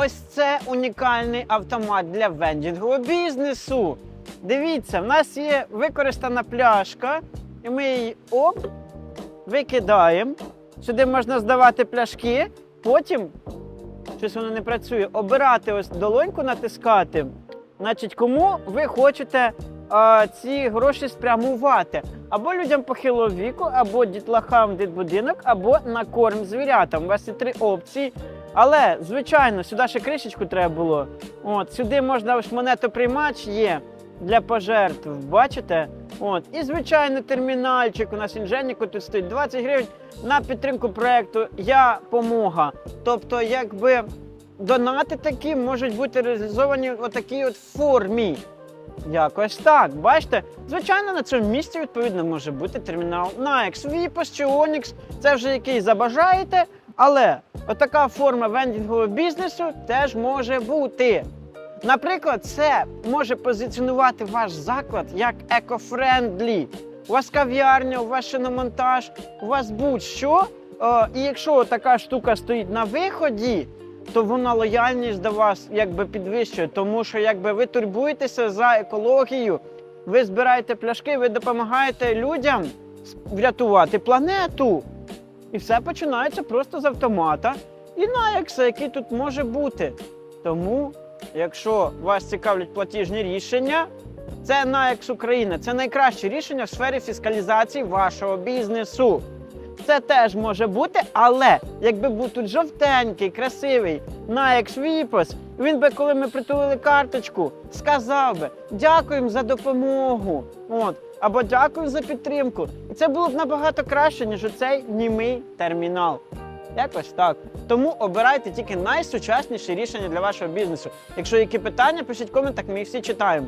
ось це унікальний автомат для вендінгового бізнесу. Дивіться, в нас є використана пляшка, і ми її оп, викидаємо. Сюди можна здавати пляшки, потім щось воно не працює. Обирати ось долоньку, натискати. Значить, кому ви хочете а, ці гроші спрямувати? Або людям похилого віку, або дітлахам в дитбудинок, або на корм звірятам. У вас є три опції. Але, звичайно, сюди ще кришечку треба було. От, сюди можна ось монетоприймач є для пожертв. Бачите? От. І, звичайно, термінальчик. У нас інженніку тут стоїть 20 гривень на підтримку проекту Я помога. Тобто, якби донати такі можуть бути реалізовані в такій от формі. Якось так. Бачите? Звичайно, на цьому місці відповідно може бути термінал Naix, Vipos чи Onyx. Це вже який забажаєте. Але отака форма вендінгового бізнесу теж може бути. Наприклад, це може позиціонувати ваш заклад як еко-френдлі. У вас кав'ярня, у вас шиномонтаж, у вас будь-що. Е, і якщо така штука стоїть на виході, то вона лояльність до вас якби підвищує, тому що якби ви турбуєтеся за екологію, ви збираєте пляшки, ви допомагаєте людям врятувати планету. І все починається просто з автомата і наякса, який тут може бути. Тому, якщо вас цікавлять платіжні рішення, це Наякс Україна. Це найкраще рішення в сфері фіскалізації вашого бізнесу. Це теж може бути, але якби був тут жовтенький, красивий Naix Vipos, він би, коли ми притулили карточку, сказав би дякуємо за допомогу. От, або дякую за підтримку. І це було б набагато краще, ніж оцей німий термінал. Якось так. Тому обирайте тільки найсучасніші рішення для вашого бізнесу. Якщо які питання, пишіть в коментах, ми їх всі читаємо.